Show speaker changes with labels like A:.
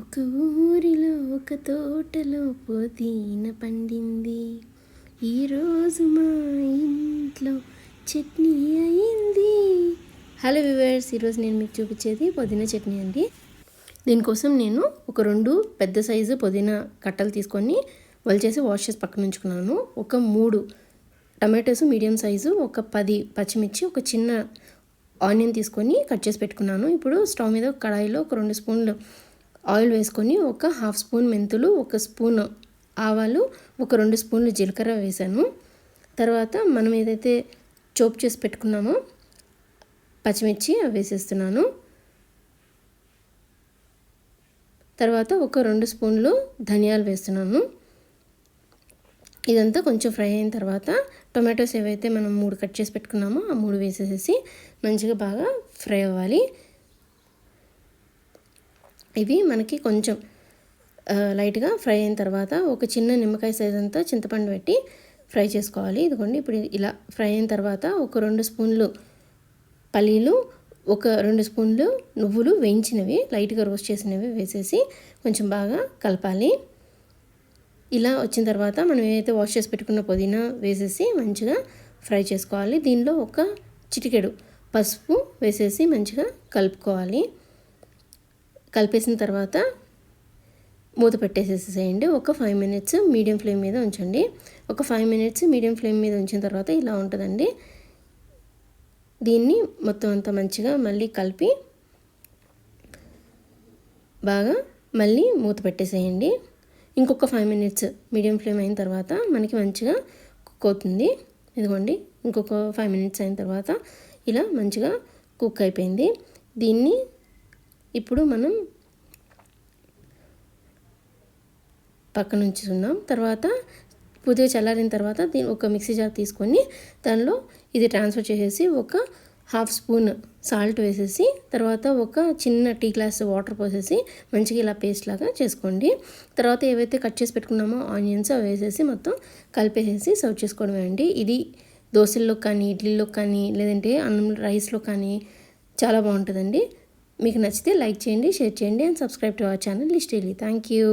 A: ఒక ఊరిలో ఒక తోటలో పుదీన పండింది. ఈరోజు మా ఇంట్లో చట్నీ అయింది. హలో వివర్స్ ఈరోజు నేను మీకు చూపించేది పుదీనా చట్నీ అండి. దీనికోసం నేను ఒక రెండు పెద్ద సైజు పుదీనా కట్టలు తీసుకొని వలిచేసి వాష్ చేసి పక్కన ఉంచుకున్నాను. ఒక మూడు టమాటోస్ మీడియం సైజు ఒక పది పచ్చిమిర్చి ఒక చిన్న ఆనియన్ తీసుకొని కట్ చేసి పెట్టుకున్నాను. ఇప్పుడు స్టవ్ మీద కడాయిలో ఒక రెండు స్పూన్లు ఆయిల్ వేసుకొని ఒక హాఫ్ స్పూన్ మెంతులు ఒక స్పూన్ ఆవాలు ఒక రెండు స్పూన్లు జీలకర్ర వేసాను. తర్వాత మనం ఏదైతే చోప్ చేసి పెట్టుకున్నామో పచ్చిమిర్చి అవి వేసేస్తున్నాను. తర్వాత ఒక రెండు స్పూన్లు ధనియాలు వేస్తున్నాను. ఇదంతా కొంచెం ఫ్రై అయిన తర్వాత టొమాటోస్ ఏవైతే మనం మూడు కట్ చేసి పెట్టుకున్నామో ఆ మూడు వేసేసి మంచిగా బాగా ఫ్రై అవ్వాలి. ఇవి మనకి కొంచెం లైట్గా ఫ్రై అయిన తర్వాత ఒక చిన్న నిమ్మకాయ సైజ్ అంతా చింతపండు పెట్టి ఫ్రై చేసుకోవాలి. ఇదిగోండి ఇప్పుడు ఇలా ఫ్రై అయిన తర్వాత ఒక రెండు స్పూన్లు పల్లీలు ఒక రెండు స్పూన్లు నువ్వులు వేయించినవి లైట్గా రోస్ట్ చేసినవి వేసేసి కొంచెం బాగా కలపాలి. ఇలా వచ్చిన తర్వాత మనం ఏదైతే వాష్ చేసి పెట్టుకున్న పుదీనా వేసేసి మంచిగా ఫ్రై చేసుకోవాలి. దీనిలో ఒక చిటికెడు పసుపు వేసేసి మంచిగా కలుపుకోవాలి. కలిపేసిన తర్వాత మూత పెట్టేసేసేయండి. ఒక ఫైవ్ మినిట్స్ మీడియం ఫ్లేమ్ మీద ఉంచండి. ఒక ఫైవ్ మినిట్స్ మీడియం ఫ్లేమ్ మీద ఉంచిన తర్వాత ఇలా ఉంటుందండి. దీన్ని మొత్తం అంతా మంచిగా మళ్ళీ కలిపి బాగా మళ్ళీ మూత పెట్టేసేయండి. ఇంకొక ఫైవ్ మినిట్స్ మీడియం ఫ్లేమ్ అయిన తర్వాత మనకి మంచిగా కుక్ అవుతుంది. ఇదిగోండి ఇంకొక ఫైవ్ మినిట్స్ అయిన తర్వాత ఇలా మంచిగా కుక్ అయిపోయింది. దీన్ని ఇప్పుడు మనం పక్కన ఉంచుతున్నాం. తర్వాత పూర్తిగా చల్లారిన తర్వాత దీని ఒక మిక్సీ జార్ తీసుకొని దానిలో ఇది ట్రాన్స్ఫర్ చేసేసి ఒక హాఫ్ స్పూన్ సాల్ట్ వేసేసి తర్వాత ఒక చిన్న టీ గ్లాస్ వాటర్ పోసేసి మంచిగా ఇలా పేస్ట్ లాగా చేసుకోండి. తర్వాత ఏవైతే కట్ చేసి పెట్టుకున్నామో ఆనియన్స్ అవి వేసేసి మొత్తం కలిపేసేసి సర్వ్ చేసుకోవడమే అండి. ఇది దోశల్లో కానీ ఇడ్లీలో కానీ లేదంటే అన్నం రైస్లో కానీ చాలా బాగుంటుందండి. మీకు నచ్చితే లైక్ చేయండి షేర్ చేయండి and subscribe to our channel list thank you.